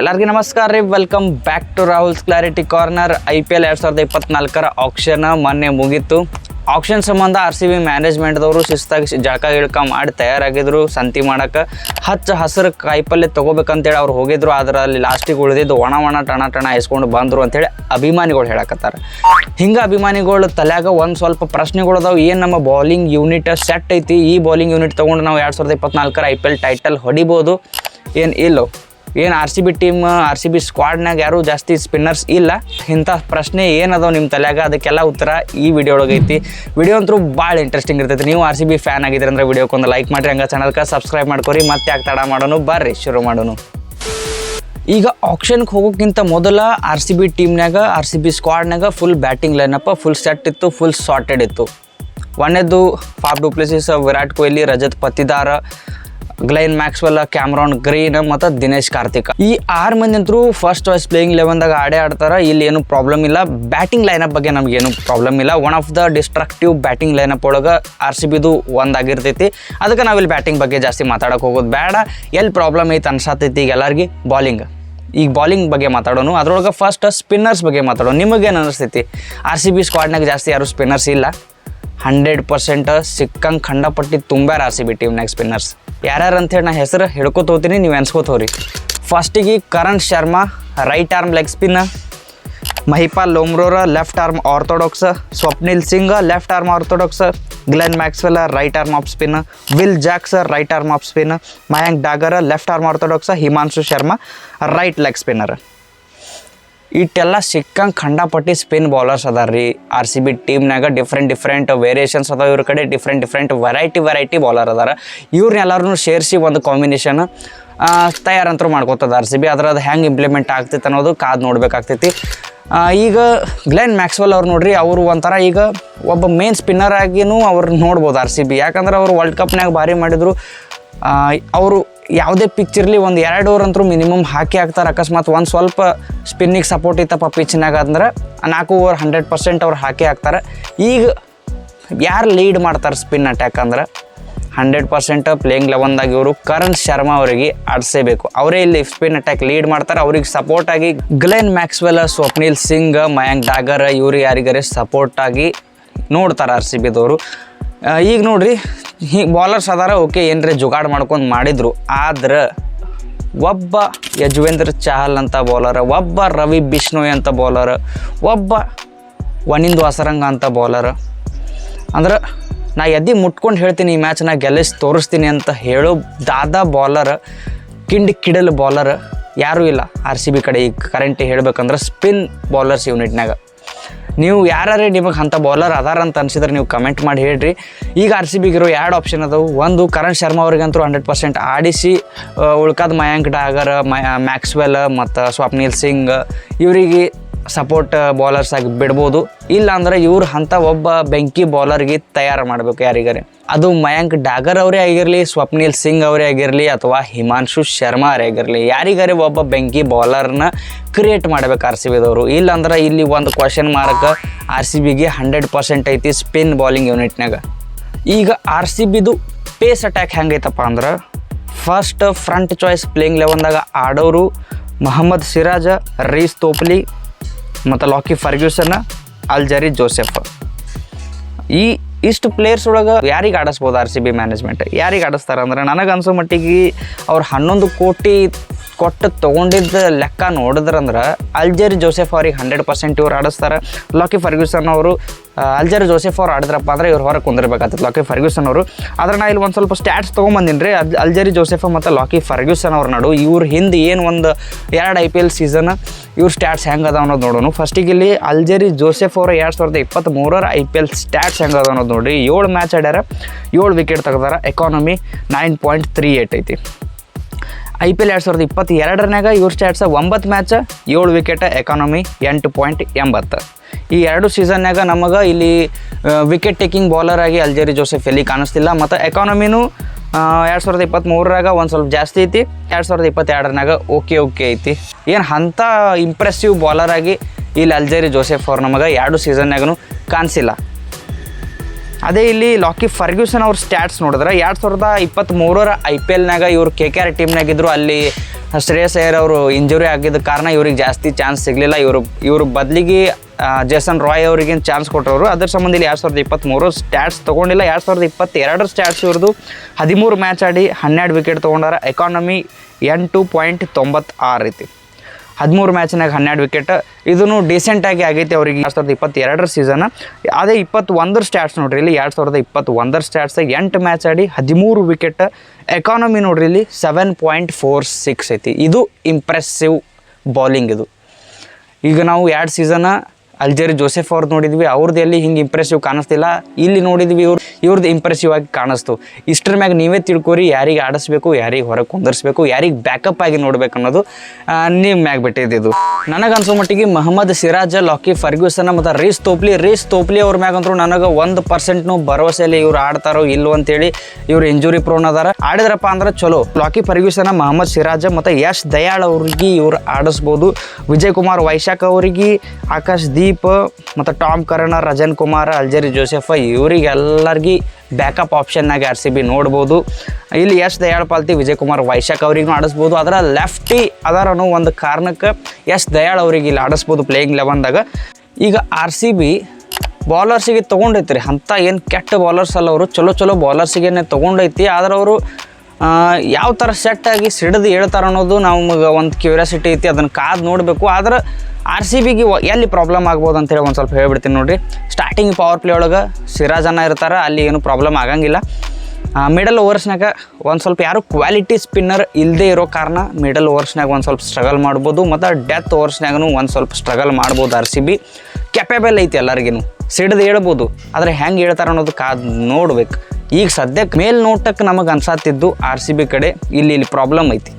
ಎಲ್ಲರಿಗೂ ನಮಸ್ಕಾರ ರೀ. Welcome back to Rahul's clarity corner I P L ಎರಡು ಸಾವಿರದ ಇಪ್ಪತ್ನಾಲ್ಕರ ಆಕ್ಷನ್ ಮೊನ್ನೆ ಮುಗೀತು. ಆಕ್ಷನ್ ಸಂಬಂಧ ಆರ್ ಸಿ ಬಿ ಮ್ಯಾನೇಜ್ಮೆಂಟ್ದವರು ಶಿಸ್ತಾಗಿ ಜಾಗ ಇಳ್ಕ ಮಾಡಿ ತಯಾರಾಗಿದ್ರು ಸಂತಿ ಮಾಡಕ್ಕೆ ಹಚ್ಚ ಹಸಿರು ಕಾಯಿಪಲ್ಲೆ ತೊಗೋಬೇಕಂತೇಳಿ ಅವ್ರು ಹೋಗಿದ್ರು. ಆದ್ರೆ ಅಲ್ಲಿ ಲಾಸ್ಟಿಗೆ ಉಳಿದಿದ್ದು ಒಣ ಒಣ ಟಣ ಟಣ ಎಸ್ಕೊಂಡು ಬಂದರು ಅಂತೇಳಿ ಅಭಿಮಾನಿಗಳು ಹೇಳಕತ್ತಾರೆ. ಹಿಂಗೆ ಅಭಿಮಾನಿಗಳು ತಲೆಯಾಗ ಒಂದು ಸ್ವಲ್ಪ ಪ್ರಶ್ನೆಗಳು ಅದಾವ. ಏನು ನಮ್ಮ ಬೌಲಿಂಗ್ ಯೂನಿಟ್ ಸೆಟ್ ಐತಿ? ಈ ಬೌಲಿಂಗ್ ಯೂನಿಟ್ ತೊಗೊಂಡು ನಾವು ಎರಡು ಸಾವಿರದ ಇಪ್ಪತ್ನಾಲ್ಕರ ಐ ಪಿ ಎಲ್ ಟೈಟಲ್ ಹೊಡಿಬೋದು? ಏನು ಇಲ್ಲೋ? ಏನು R C B team R C B ಸ್ಕ್ವಾಡ್ನಾಗ ಯಾರು ಜಾಸ್ತಿ ಸ್ಪಿನ್ನರ್ಸ್ ಇಲ್ಲ. ಇಂಥ ಪ್ರಶ್ನೆ ಏನದ ನಿಮ್ಮ ತಲೆಯಾಗ? ಅದಕ್ಕೆಲ್ಲ ಉತ್ತರ ಈ ವಿಡಿಯೋ ಒಳಗೆ ಐತಿ. ವಿಡಿಯೋ ಅಂತೂ ಭಾಳ ಇಂಟ್ರೆಸ್ಟಿಂಗ್ ಇರ್ತೈತಿ. ನೀವು ಆರ್ ಸಿ ಬಿ ಫ್ಯಾನ್ ಆಗಿದ್ರೆ ಅಂದ್ರೆ ವಿಡಿಯೋಕ್ಕೊಂದು ಲೈಕ್ ಮಾಡಿರಿ, ಹಂಗೆ ಚಾನಲ್ಗೆ ಸಬ್ಸ್ಕ್ರೈಬ್ ಮಾಡ್ಕೊರಿ, ಮತ್ತೆ ಯಾಕೆ ತಡ ಮಾಡೋನು ಬರ್ರಿ, ಶುರು ಮಾಡೋನು. ಈಗ ಆಕ್ಷನ್ಗೆ ಹೋಗೋಕ್ಕಿಂತ ಮೊದಲ ಆರ್ ಸಿ ಬಿ ಟೀಮ್ನಾಗ R C B ಸ್ಕ್ವಾಡ್ನಾಗ full batting lineup full set ಇತ್ತು ಫುಲ್ ಸಾರ್ಟೆಡ್ ಇತ್ತು. ಒಂದೇದು Faf du Plessis Virat Kohli, Rajat Patidar Glenn Maxwell, Cameron, Green ಮತ್ತು ದಿನೇಶ್ ಕಾರ್ತಿಕ್. ಈ ಆರು ಮಂದಿ ಅಂತೂ ಫಸ್ಟ್ ಚಾಯ್ಸ್ ಪ್ಲೇಯಿಂಗ್ ಲೆವೆನ್ದಾಗ ಆಡೇ ಆಡ್ತಾರೆ. ಇಲ್ಲಿ ಏನು ಪ್ರಾಬ್ಲಮ್ ಇಲ್ಲ. ಬ್ಯಾಟಿಂಗ್ ಲೈನಪ್ ಬಗ್ಗೆ ನಮಗೇನು ಪ್ರಾಬ್ಲಮ್ ಇಲ್ಲ. One of the destructive batting lineup ಒಳಗೆ ಆರ್ ಸಿ ಬಿದು ಒಂದಾಗಿರ್ತೈತಿ ಅದಕ್ಕೆ ನಾವಿಲ್ಲಿ ಬ್ಯಾಟಿಂಗ್ ಬಗ್ಗೆ ಜಾಸ್ತಿ ಮಾತಾಡೋಕೆ ಹೋಗೋದು ಬೇಡ. ಎಲ್ಲಿ ಪ್ರಾಬ್ಲಮ್ ಐತೆ ಅನ್ಸತ್ತೈತಿ ಈಗ ಎಲ್ಲರಿಗೆ? ಬಾಲಿಂಗ್ ಈಗ ಬಾಲಿಂಗ್ ಬಗ್ಗೆ ಮಾತಾಡೋನು. ಅದ್ರೊಳಗೆ ಫಸ್ಟ್ ಸ್ಪಿನ್ನರ್ಸ್ ಬಗ್ಗೆ ಮಾತಾಡೋಣ ನಿಮಗೇನು ಅನಿಸ್ತೈತಿ? ಆರ್ ಸಿ ಬಿ ಸ್ಕ್ವಾಡ್ನಾಗ ಜಾಸ್ತಿ ಯಾರು ಸ್ಪಿನ್ನರ್ಸ್ ಇಲ್ಲ. ಹಂಡ್ರೆಡ್ ಪರ್ಸೆಂಟ್ ಸಿಕ್ಕಂಗೆ ಖಂಡಪಟ್ಟಿ ತುಂಬ್ಯಾರ ಆರ್ ಸಿ ಬಿ ಟೀಮ್ನಾಗ ಸ್ಪಿನ್ನರ್ಸ್ ಯಾರ್ಯಾರು ಅಂತೇಳಿ ನಾ ಹೆಸರು ಹಿಡ್ಕೋತ ಹೋಗ್ತೀನಿ ನೀವು ಎನ್ಸ್ಕೋತ ಹೋಗ್ರಿ ಫಸ್ಟಿಗೆ Karan Sharma right arm leg spin Mahipal Lomror left arm orthodox Swapnil Singh left arm orthodox Glenn Maxwell right arm off spin Will Jacks right arm off spin Mayank Dagar left arm orthodox Himanshu Sharma right leg spinner ಇಟ್ಟೆಲ್ಲ ಸಿಕ್ಕಂಗೆ ಖಂಡಾಪಟ್ಟಿ spin bowlers ಅದಾರ ರೀ. R C B ಟೀಮ್ನಾಗ different different variations ಅದಾವ. ಇವ್ರ ಕಡೆ different different variety variety bowler ಅದಾರ. ಇವ್ರನ್ನೆಲ್ಲರೂ ಸೇರಿಸಿ ಒಂದು ಕಾಂಬಿನೇಷನ್ ತಯಾರಂತರೂ ಮಾಡ್ಕೋತದ ಆರ್ ಸಿ ಬಿ ಅದ್ರ ಅದು ಹೆಂಗೆ ಇಂಪ್ಲಿಮೆಂಟ್ ಆಗ್ತೈತೆ ಅನ್ನೋದು ಕಾದು ನೋಡಬೇಕಾಗ್ತೈತಿ. ಈಗ ಗ್ಲೆನ್ ಮ್ಯಾಕ್ಸ್ವೆಲ್ ಅವ್ರು ನೋಡ್ರಿ, ಅವರು ಒಂಥರ ಈಗ ಒಬ್ಬ ಮೇನ್ ಸ್ಪಿನ್ನರ್ ಆಗಿನೂ ಅವ್ರು ನೋಡ್ಬೋದು ಆರ್ ಸಿ ಬಿ ಯಾಕಂದ್ರೆ ಅವರು ವರ್ಲ್ಡ್ ಕಪ್ನಾಗ ಭಾರಿ ಮಾಡಿದರು. ಅವರು ಯಾವುದೇ ಪಿಕ್ಚರ್ಲಿ ಒಂದು ಎರಡು ಓವರ್ ಅಂತೂ ಮಿನಿಮಮ್ ಹಾಕಿ ಹಾಕ್ತಾರೆ. ಅಕಸ್ಮಾತ್ ಒಂದು ಸ್ವಲ್ಪ ಸ್ಪಿನ್ನಿಗೆ ಸಪೋರ್ಟ್ ಇತ್ತಪ್ಪ ಪಿಚ್ನಾಗ ಅಂದ್ರೆ ನಾಲ್ಕು ಓವರ್ ಹಂಡ್ರೆಡ್ ಪರ್ಸೆಂಟ್ ಅವ್ರು ಹಾಕಿ ಹಾಕ್ತಾರೆ. ಈಗ ಯಾರು ಲೀಡ್ ಮಾಡ್ತಾರೆ ಸ್ಪಿನ್ ಅಟ್ಯಾಕ್ ಅಂದ್ರೆ? ಹಂಡ್ರೆಡ್ ಪರ್ಸೆಂಟ್ ಪ್ಲೇಯಿಂಗ್ ಲೆವೆನ್ದಾಗ ಇವರು ಕರಣ್ ಶರ್ಮಾ ಅವರಿಗೆ ಆಡಿಸೇಬೇಕು. ಅವರೇ ಇಲ್ಲಿ ಸ್ಪಿನ್ ಅಟ್ಯಾಕ್ ಲೀಡ್ ಮಾಡ್ತಾರೆ. ಅವ್ರಿಗೆ ಸಪೋರ್ಟ್ ಆಗಿ ಗ್ಲೆನ್ ಮ್ಯಾಕ್ಸ್ವೆಲ್ ಸ್ವಪ್ನಿಲ್ ಸಿಂಗ್ ಮಯಾಂಕ್ ಡಾಗರ್ ಇವರು ಯಾರಿಗಾರೆ ಸಪೋರ್ಟ್ ಆಗಿ ನೋಡ್ತಾರೆ ಆರ್ ಸಿ ಬಿದವರು ಈಗ ನೋಡ್ರಿ ಹೀಗೆ ಬಾಲರ್ಸ್ ಅದಾರ, ಓಕೆ, ಏನ್ರಿ ಜುಗಾಡ್ ಮಾಡ್ಕೊಂಡು ಮಾಡಿದ್ರು. ಆದ್ರೆ ಒಬ್ಬ ಯಜ್ವೇಂದ್ರ ಚಹಲ್ ಅಂತ ಬೌಲರ್ ಒಬ್ಬ ರವಿ ಬಿಷ್ಣೋಯ್ ಅಂತ ಬೌಲರ್ ಒಬ್ಬ ವನಿಂದ್ ವಾಸರಂಗ ಅಂತ ಬೌಲರ್ ಅಂದ್ರೆ ನಾ ಎದ್ದು ಮುಟ್ಕೊಂಡು ಹೇಳ್ತೀನಿ ಈ ಮ್ಯಾಚ್ ನಾ ಗೆಲ್ಲಿಸಿ ತೋರಿಸ್ತೀನಿ ಅಂತ ಹೇಳೋ ದಾದಾ ಬಾಲರ್ ಕಿಂಡ್ ಕಿಡಲ್ ಬಾಲರ್ ಯಾರೂ ಇಲ್ಲ. ಆರ್ ಸಿ ಬಿ ಕಡೆ ಈಗ ಕರೆಂಟ್ ಹೇಳ್ಬೇಕಂದ್ರೆ ಸ್ಪಿನ್ ಬೌಲರ್ಸ್ ಯೂನಿಟ್ನಾಗ ನೀವು ಯಾರೇ ನಿಮಗೆ ಅಂಥ ಬೌಲರ್ ಅದಾರ ಅಂತ ಅನ್ಸಿದ್ರೆ ನೀವು ಕಮೆಂಟ್ ಮಾಡಿ ಹೇಳ್ರಿ. ಈಗ ಆರ್ ಸಿ ಬಿಗಿರೋ ಎರಡು ಆಪ್ಷನ್ ಅದಾವು. ಒಂದು, ಕರಣ್ ಶರ್ಮಾ ಅವ್ರಿಗಂತೂ ಹಂಡ್ರೆಡ್ ಪರ್ಸೆಂಟ್ ಆಡಿಸಿ ಉಳ್ಕಾದ ಮಯಾಂಕ್ ಡಾಗರ್ ಮಯ ಮ್ಯಾಕ್ಸ್ವೆಲ್ ಮತ್ತು ಸ್ವಪ್ನಿಲ್ ಸಿಂಗ್, ಇವರಿಗೆ ಸಪೋರ್ಟ್ ಬೌಲರ್ಸ್ ಆಗಿ ಬಿಡ್ಬೋದು. ಇಲ್ಲ ಅಂದ್ರೆ ಇವ್ರು ಅಂಥ ಒಬ್ಬ ಬೆಂಕಿ ಬೌಲರ್ಗೆ ತಯಾರು ಮಾಡಬೇಕು ಯಾರಿಗಾರೆ. ಅದು ಮಯಾಂಕ್ ಡಾಗರ್ ಅವರೇ ಆಗಿರಲಿ, ಸ್ವಪ್ನಿಲ್ ಸಿಂಗ್ ಅವರೇ ಆಗಿರಲಿ, ಅಥವಾ ಹಿಮಾಂಶು ಶರ್ಮಾ ಅವರೇ ಆಗಿರಲಿ, ಯಾರಿಗಾರೇ ಒಬ್ಬ ಬೆಂಕಿ ಬೌಲರ್ನ ಕ್ರಿಯೇಟ್ ಮಾಡ್ಬೇಕು ಆರ್ ಸಿ ಬಿದವರು? ಇಲ್ಲಾಂದ್ರೆ ಇಲ್ಲಿ ಒಂದು ಕ್ವಶನ್ ಮಾರ್ಕ್ ಆರ್ ಸಿ ಬಿಗೆ ಹಂಡ್ರೆಡ್ ಪರ್ಸೆಂಟ್ ಐತಿ ಸ್ಪಿನ್ ಬೌಲಿಂಗ್ ಯೂನಿಟ್ನಾಗ ಈಗ ಆರ್ ಸಿ ಬಿದು ಪೇಸ್ ಅಟ್ಯಾಕ್ ಹೆಂಗೈತಪ್ಪ ಅಂದ್ರೆ ಫಸ್ಟ್ ಫ್ರಂಟ್ ಚಾಯ್ಸ್ ಪ್ಲೇಯಿಂಗ್ ಲೆವೆನ್ದಾಗ ಆಡೋರು ಮೊಹಮ್ಮದ್ ಸಿರಾಜ, ರೀಸ್ ತೋಪ್ಲಿ, ಮತ್ತು ಲಾಕಿ ಫರ್ಗ್ಯೂಸನ್, ಅಲ್ಜರಿ ಜೋಸೆಫ್. ಈ ಇಷ್ಟು ಪ್ಲೇಯರ್ಸ್ ಒಳಗೆ ಯಾರಿಗೆ ಆಡಿಸ್ಬೋದು ಆರ್ ಸಿ ಬಿ ಮ್ಯಾನೇಜ್ಮೆಂಟ್ ಯಾರಿಗೆ ಆಡಿಸ್ತಾರೆ ಅಂದ್ರೆ ನನಗೆ ಅನ್ಸೋ ಮಟ್ಟಿಗೆ ಅವ್ರು ಹನ್ನೊಂದು ಕೋಟಿ ಕೊಟ್ಟು ತೊಗೊಂಡಿದ್ದ ಲೆಕ್ಕ ನೋಡಿದ್ರಂದ್ರೆ ಅಲ್ಜರಿ ಜೋಸೆಫ್ ಅವ್ರಿಗೆ ಹಂಡ್ರೆಡ್ ಪರ್ಸೆಂಟ್ ಇವ್ರು ಆಡಿಸ್ತಾರೆ. ಲಾಕಿ ಫರ್ಗ್ಯೂಸನ್ ಅವರು ಅಲ್ಜರಿ ಜೋಸೆಫ್ ಅವ್ರು ಆಡಿದ್ರಪ್ಪ ಅಂದ್ರೆ ಇವ್ರು ಹೊರಗೆ ಕುಂದಿರ್ಬೇಕಾಗ್ತದೆ ಲಾಕಿ ಫರ್ಗ್ಯೂಸನ್ ಅವರು. ಆದ್ರೆ ನಾ ಇಲ್ಲಿ ಒಂದು ಸ್ವಲ್ಪ ಸ್ಟ್ಯಾಟ್ಸ್ ತೊಗೊಂಬಂದಿನಿ ರೀ ಅಲ್, ಅಲ್ಜರಿ ಜೋಸೆಫ್ ಮತ್ತು ಲಾಕಿ ಫರ್ಗ್ಯೂಸನ್ ಅವ್ರ ನಡು ಇವ್ರ ಹಿಂದೆ ಏನು ಒಂದು ಎರಡು ಐ ಪಿ ಎಲ್ ಸೀಸನ್ ಇವ್ರ ಸ್ಟ್ಯಾಟ್ಸ್ ಹೆಂಗೆ ಅದಾವ ಅನ್ನೋದು ನೋಡೋಣ ಫಸ್ಟಿಗೆ ಇಲ್ಲಿ ಅಲ್ಜರಿ ಜೋಸೆಫ್ ಅವರ ಎರಡು ಸಾವಿರದ ಇಪ್ಪತ್ತ್ಮೂರರ ಐ ಪಿ ಎಲ್ ಸ್ಟ್ಯಾಟ್ಸ್ ಹೆಂಗೆ ಅದ ಅನ್ನೋದು ನೋಡಿರಿ. ಏಳು ಮ್ಯಾಚ್ ಆಡ್ಯಾರ, ಏಳು ವಿಕೆಟ್ ತೆಗ್ದಾರ economy nine point three eight ಐತಿ. ಐ ಪಿ ಎಲ್ ಎರಡು ಸಾವಿರದ ಇಪ್ಪತ್ತೆರಡರನಾಗ ಇವ್ರ ಸ್ಟ್ಯಾಟ್ಸ ಒಂಬತ್ತು ಮ್ಯಾಚ್ ಏಳು ವಿಕೆಟ್ ಎಕಾನಮಿ ಎಂಟು ಪಾಯಿಂಟ್ ಎಂಬತ್ತು. ಈ ಎರಡು ಸೀಸನ್ನಾಗ ನಮಗೆ ಇಲ್ಲಿ ವಿಕೆಟ್ ಟೇಕಿಂಗ್ ಬೌಲರ್ ಆಗಿ ಅಲ್ಜೇರಿ ಜೋಸೆಫ್ ಎಲ್ಲಿ ಕಾಣಿಸ್ತಿಲ್ಲ. ಮತ್ತು ಎಕಾನಮಿನೂ ಎರಡು ಸಾವಿರದ ಇಪ್ಪತ್ತ್ಮೂರರಾಗ ಒಂದು ಸ್ವಲ್ಪ ಜಾಸ್ತಿ ಐತಿ. ಎರಡು ಸಾವಿರದ ಇಪ್ಪತ್ತೆರಡರನಾಗ ಓಕೆ ಓಕೆ ಐತಿ. ಏನು ಅಂಥ ಇಂಪ್ರೆಸಿವ್ ಬೌಲರ್ ಆಗಿ ಇಲ್ಲಿ ಅಲ್ಜೇರಿ ಜೋಸೆಫ್ ಅವ್ರು ನಮಗೆ ಎರಡು ಸೀಸನ್ನಾಗೂ ಕಾಣಿಸಿಲ್ಲ. ಅದೇ ಇಲ್ಲಿ ಲಾಕಿ ಫರ್ಗ್ಯೂಸನ್ ಅವ್ರ ಸ್ಟ್ಯಾಟ್ಸ್ ನೋಡಿದ್ರೆ ಎರಡು ಸಾವಿರದ ಇಪ್ಪತ್ತ್ಮೂರರ ಐ ಪಿ ಎಲ್ನಾಗ ಇವರು ಕೆ ಕೆ ಆರ್ ಟೀಮ್ನಾಗಿದ್ದರು ಅಲ್ಲಿ ಶ್ರೇಯಸ್ ಅಯ್ಯರ್ ಅವರು ಇಂಜುರಿ ಆಗಿದ್ದ ಕಾರಣ ಇವ್ರಿಗೆ ಜಾಸ್ತಿ ಚಾನ್ಸ್ ಸಿಗಲಿಲ್ಲ. ಇವರು ಇವರು ಬದಲಿಗೆ ಜೇಸನ್ ರಾಯ್ ಅವ್ರಿಗೆ ಚಾನ್ಸ್ ಕೊಟ್ಟವರು. ಅದ್ರ ಸಂಬಂಧ ಇಲ್ಲಿ ಎರಡು ಸಾವಿರದ ಇಪ್ಪತ್ತ್ಮೂರು ಸ್ಟ್ಯಾಟ್ಸ್ ತೊಗೊಂಡಿಲ್ಲ. ಎರಡು ಸಾವಿರದ ಇಪ್ಪತ್ತೆರಡರ ಸ್ಟ್ಯಾಟ್ಸ್ ಇವ್ರದ್ದು ಹದಿಮೂರು ಮ್ಯಾಚ್ ಆಡಿ ಹನ್ನೆರಡು ವಿಕೆಟ್ ತೊಗೊಂಡಾರ. ಎಕಾನಮಿ ಎಂಟು ಪಾಯಿಂಟ್ ತೊಂಬತ್ತಾರು ಐತಿ ಹದಿಮೂರು ಮ್ಯಾಚ್ನಾಗ ಹನ್ನೆರಡು ವಿಕೆಟ್ ಇದನ್ನು ಡೀಸೆಂಟಾಗಿ ಆಗೈತೆ ಅವ್ರಿಗೆ ಎರಡು ಸಾವಿರದ ಇಪ್ಪತ್ತೆರಡರ ಸೀಸನ್ ಅದೇ ಇಪ್ಪತ್ತೊಂದರ ಸ್ಟ್ಯಾಟ್ಸ್ ನೋಡ್ರಿ ಇಲ್ಲಿ ಎರಡು ಸಾವಿರದ ಇಪ್ಪತ್ತೊಂದರ ಸ್ಟ್ಯಾಟ್ಸ್ ಎಂಟು ಮ್ಯಾಚ್ ಆಡಿ ಹದಿಮೂರು ವಿಕೆಟ್ ಎಕಾನಮಿ ನೋಡ್ರಿ ಇಲ್ಲಿ ಸೆವೆನ್ ಪಾಯಿಂಟ್ ಫೋರ್ ಸಿಕ್ಸ್ ಐತಿ. ಇದು ಇಂಪ್ರೆಸ್ಸಿವ್ ಬೌಲಿಂಗ್ ಇದು. ಈಗ ನಾವು ಎರಡು ಸೀಸನ ಅಲ್ಜೇರಿ ಜೋಸೆಫ್ ಅವ್ರದ್ದು ನೋಡಿದ್ವಿ ಅವ್ರದ್ದು ಎಲ್ಲಿ ಹಿಂಗೆ ಇಂಪ್ರೆಸಿವ್ ಕಾಣಿಸ್ತಿಲ್ಲ, ಇಲ್ಲಿ ನೋಡಿದ್ವಿ ಇವ್ರು ಇವ್ರದ್ದು ಇಂಪ್ರೆಸಿವ್ ಆಗಿ ಕಾಣಿಸ್ತು. ಇಷ್ಟರ ಮ್ಯಾಗ ನೀವೇ ತಿಳ್ಕೊರಿ, ಯಾರಿಗೆ ಆಡಿಸ್ಬೇಕು, ಯಾರಿಗೆ ಹೊರಗೆ ಕುಂದರ್ಸ್ಬೇಕು, ಯಾರಿಗೆ ಬ್ಯಾಕಪ್ ಆಗಿ ನೋಡ್ಬೇಕು ಅನ್ನೋದು ನಿಮ್ಮ ಮ್ಯಾಗ ಬಿಟ್ಟಿದ್ದು ನನಗೆ ಅನ್ಸೋ ಮಟ್ಟಿಗೆ ಮೊಹಮ್ಮದ್ ಸಿರಾಜ ಲಾಕಿ ಫರ್ಗ್ಯೂಸನ್ ಮತ್ತು ರೀಸ್ ತೋಪ್ಲಿ ರೀಸ್ ತೋಪ್ಲಿ ಅವ್ರ ಮ್ಯಾಗ ಅಂತೂ ನನಗೆ ಒಂದು ಪರ್ಸೆಂಟ್ನು ಭರವಸೆಯಲ್ಲಿ ಇವ್ರು ಆಡ್ತಾರೋ ಇಲ್ಲೋ ಅಂತೇಳಿ ಇವ್ರು ಇಂಜುರಿ ಪ್ರೋನ್ ಅದಾರ. ಆಡಿದ್ರಪ್ಪ ಅಂದ್ರೆ ಚಲೋ. ಲಾಕಿ ಫರ್ಗ್ಯೂಸನ್, ಮೊಹಮ್ಮದ್ ಸಿರಾಜ ಮತ್ತು ಯಶ್ ದಯಾಳ್ ಅವ್ರಿಗೆ ಇವ್ರು ಆಡಿಸ್ಬೋದು. ವಿಜಯ್ ಕುಮಾರ್ ವೈಶಾಖ್ ಅವರಿಗೆ, ಆಕಾಶ್ ದೀಪ್ ಮತ್ತು Tom Curran, Rajan Kumar, Alzarri Joseph, ಇವರಿಗೆಲ್ಲರಿಗೆ backup ಆಪ್ಷನ್ನಾಗಿ ಆರ್ ಸಿ ಬಿ ನೋಡ್ಬೋದು. ಇಲ್ಲಿ ಎಸ್ ದಯಾಳ್ ಪಾಲ್ತಿ ವಿಜಯ್ ಕುಮಾರ್ ವೈಶಾಖ್ ಅವ್ರಿಗೂ ಆಡಿಸ್ಬೋದು. ಅದರ ಲೆಫ್ಟಿ ಅದರ ಅನ್ನೋ ಒಂದು ಕಾರಣಕ್ಕೆ ಎಸ್ ದಯಾಳ್ ಅವ್ರಿಗೆ ಇಲ್ಲಿ ಆಡಿಸ್ಬೋದು ಪ್ಲೇಯಿಂಗ್ ಲೆವೆನ್ದಾಗ ಈಗ ಆರ್ ಸಿ ಬಿ ಬಾಲರ್ಸಿಗೆ ತೊಗೊಂಡೈತ್ರಿ. ಅಂಥ ಏನು ಕೆಟ್ಟ ಬಾಲರ್ಸ್ ಅಲ್ಲ ಅವರು. ಚಲೋ ಚಲೋ ಬಾಲರ್ಸಿಗೆ ತೊಗೊಂಡೈತಿ. ಆದ್ರೆ ಅವರು ಯಾವ ಥರ ಆಗಿ ಸಿಡಿದು ಹೇಳ್ತಾರೆ ಅನ್ನೋದು ನಮಗೆ ಒಂದು ಕ್ಯೂರಿಯಾಸಿಟಿ ಐತಿ, ಅದನ್ನು ಕಾದು ನೋಡಬೇಕು. ಆದ್ರೆ ಆರ್ ಸಿ ಬಿಗೆ ಎಲ್ಲಿ ಪ್ರಾಬ್ಲಮ್ ಆಗ್ಬೋದು ಅಂತೇಳಿ ಒಂದು ಸ್ವಲ್ಪ ಹೇಳ್ಬಿಡ್ತೀನಿ ನೋಡಿರಿ. ಸ್ಟಾರ್ಟಿಂಗ್ ಪವರ್ ಪ್ಲೇ ಒಳಗೆ ಸಿರಾಜನ್ನ ಇರ್ತಾರೆ, ಅಲ್ಲಿ ಏನು ಪ್ರಾಬ್ಲಮ್ ಆಗಂಗಿಲ್ಲ. ಮಿಡಲ್ ಓವರ್ಸ್ನಾಗ ಒಂದು ಸ್ವಲ್ಪ ಯಾರು ಕ್ವಾಲಿಟಿ ಸ್ಪಿನ್ನರ್ ಇಲ್ಲದೆ ಇರೋ ಕಾರಣ ಮಿಡಲ್ ಓವರ್ಸ್ನಾಗ ಒಂದು ಸ್ವಲ್ಪ ಸ್ಟ್ರಗಲ್ ಮಾಡ್ಬೋದು, ಮತ್ತು ಡೆತ್ ಓವರ್ಸ್ನಾಗೂ ಒಂದು ಸ್ವಲ್ಪ ಸ್ಟ್ರಗಲ್ ಮಾಡ್ಬೋದು ಆರ್ ಸಿ ಬಿ ಕೆಪೇಬಲ್ ಐತಿ ಎಲ್ಲರಿಗೂ ಸಿಡ್ದು ಹೇಳ್ಬೋದು, ಆದರೆ ಹೆಂಗೆ ಹೇಳ್ತಾರೆ ಅನ್ನೋದು ಕಾದು ನೋಡ್ಬೇಕು. ಈಗ ಸದ್ಯಕ್ಕೆ ಮೇಲ್ನೋಟಕ್ಕೆ ನಮಗೆ ಅನ್ಸಾತಿದ್ದು ಆರ್ ಸಿ ಬಿ ಕಡೆ ಇಲ್ಲಿ ಇಲ್ಲಿ ಪ್ರಾಬ್ಲಮ್ ಐತಿ.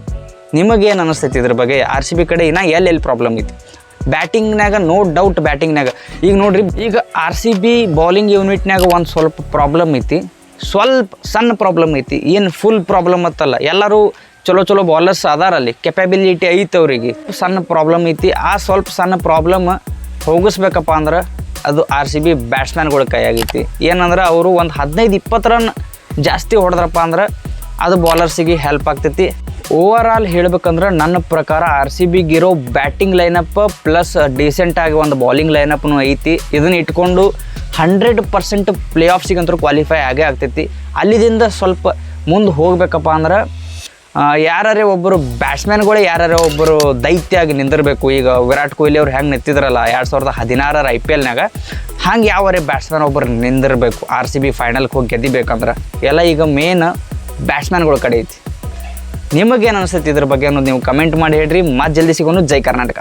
ನಿಮಗೇನು ಅನಿಸ್ತೈತಿ ಇದ್ರ ಬಗ್ಗೆ? ಆರ್ ಸಿ ಬಿ ಕಡೆ ಇನ್ನ ಎಲ್ಲೆಲ್ಲಿ ಪ್ರಾಬ್ಲಮ್ ಐತಿ? ಬ್ಯಾಟಿಂಗ್ನಾಗ ನೋ ಡೌಟ್ ಬ್ಯಾಟಿಂಗ್ನಾಗ ಈಗ ನೋಡ್ರಿ, ಈಗ ಆರ್ ಸಿ ಬಿ ಬೌಲಿಂಗ್ ಯೂನಿಟ್ನಾಗ ಒಂದು ಸ್ವಲ್ಪ ಪ್ರಾಬ್ಲಮ್ ಐತಿ. ಸ್ವಲ್ಪ ಸಣ್ಣ ಪ್ರಾಬ್ಲಮ್ ಐತಿ. ಏನು ಫುಲ್ ಪ್ರಾಬ್ಲಮ್ ಅತ್ತಲ್ಲ ಎಲ್ಲರೂ ಚಲೋ ಚಲೋ ಬಾಲರ್ಸ್ ಅದಾರಲ್ಲಿ ಕೆಪಬಿಲಿಟಿ ಐತೆ ಅವರಿಗೆ. ಸಣ್ಣ ಪ್ರಾಬ್ಲಮ್ ಐತಿ. ಆ ಸ್ವಲ್ಪ ಸಣ್ಣ ಪ್ರಾಬ್ಲಮ್ ಹೋಗಿಸ್ಬೇಕಪ್ಪ ಅಂದ್ರೆ ಅದು ಆರ್ ಸಿ ಬಿ ಬ್ಯಾಟ್ಸ್ಮ್ಯಾನ್ಗಳ ಆಗೈತಿ ಏನಂದ್ರೆ ಅವರು ಒಂದು ಹದಿನೈದು ಇಪ್ಪತ್ತು ರನ್ ಜಾಸ್ತಿ ಹೊಡೆದ್ರಪ್ಪ ಅಂದ್ರೆ ಅದು ಬಾಲರ್ಸಿಗೆ ಹೆಲ್ಪ್ ಆಗ್ತೈತಿ. ಓವರ್ ಆಲ್ ಹೇಳ್ಬೇಕಂದ್ರೆ ನನ್ನ ಪ್ರಕಾರ ಆರ್ ಸಿ ಬಿಗಿರೋ ಬ್ಯಾಟಿಂಗ್ ಲೈನಪ್ ಪ್ಲಸ್ ಡೀಸೆಂಟಾಗಿ ಒಂದು ಬೌಲಿಂಗ್ ಲೈನಪ್ನು ಐತಿ. ಇದನ್ನ ಇಟ್ಕೊಂಡು ಹಂಡ್ರೆಡ್ ಪರ್ಸೆಂಟ್ ಪ್ಲೇ ಆಫ್ಸಿಗಂತೂ ಕ್ವಾಲಿಫೈ ಆಗೇ ಆಗ್ತೈತಿ. ಅಲ್ಲಿದಿಂದ ಸ್ವಲ್ಪ ಮುಂದೆ ಹೋಗ್ಬೇಕಪ್ಪ ಅಂದ್ರೆ ಯಾರೇ ಒಬ್ಬರು ಬ್ಯಾಟ್ಸ್ಮನ್ಗಳೇ ಯಾರೇ ಒಬ್ಬರು ದೈತ್ಯಾಗಿ ನಿಂದಿರಬೇಕು, ಈಗ ವಿರಾಟ್ ಕೊಹ್ಲಿ ಅವ್ರು ಹೆಂಗೆ ನಿಂತಿದ್ರಲ್ಲ, ಎರಡು ಸಾವಿರದ ಹದಿನಾರರ ಐ ಪಿ ಎಲ್ನಾಗ ಹಂಗೆ ಯಾವರೇ ಬ್ಯಾಟ್ಸ್ಮನ್ ಒಬ್ಬರು ನಿಂದಿರಬೇಕು, ಆರ್ ಸಿ ಬಿ ಫೈನಲ್ಗೆ ಹೋಗಿ ಗೆದ್ದಿಬೇಕಂದ್ರೆ, ಎಲ್ಲ ಈಗ ಮೇನ್ ಬ್ಯಾಟ್ಸ್ಮನ್ಗಳ ಕಡೆ ಐತಿ. ನಿಮಗೇನು ಅನಿಸುತ್ತೆ ಇದ್ರ ಬಗ್ಗೆ ಅನ್ನೋದು ನೀವು ಕಮೆಂಟ್ ಮಾಡಿ ಹೇಳ್ರಿ ಮತ್ತೆ ಜಲ್ದಿ ಸಿಗೋನು ಜೈ ಕರ್ನಾಟಕ.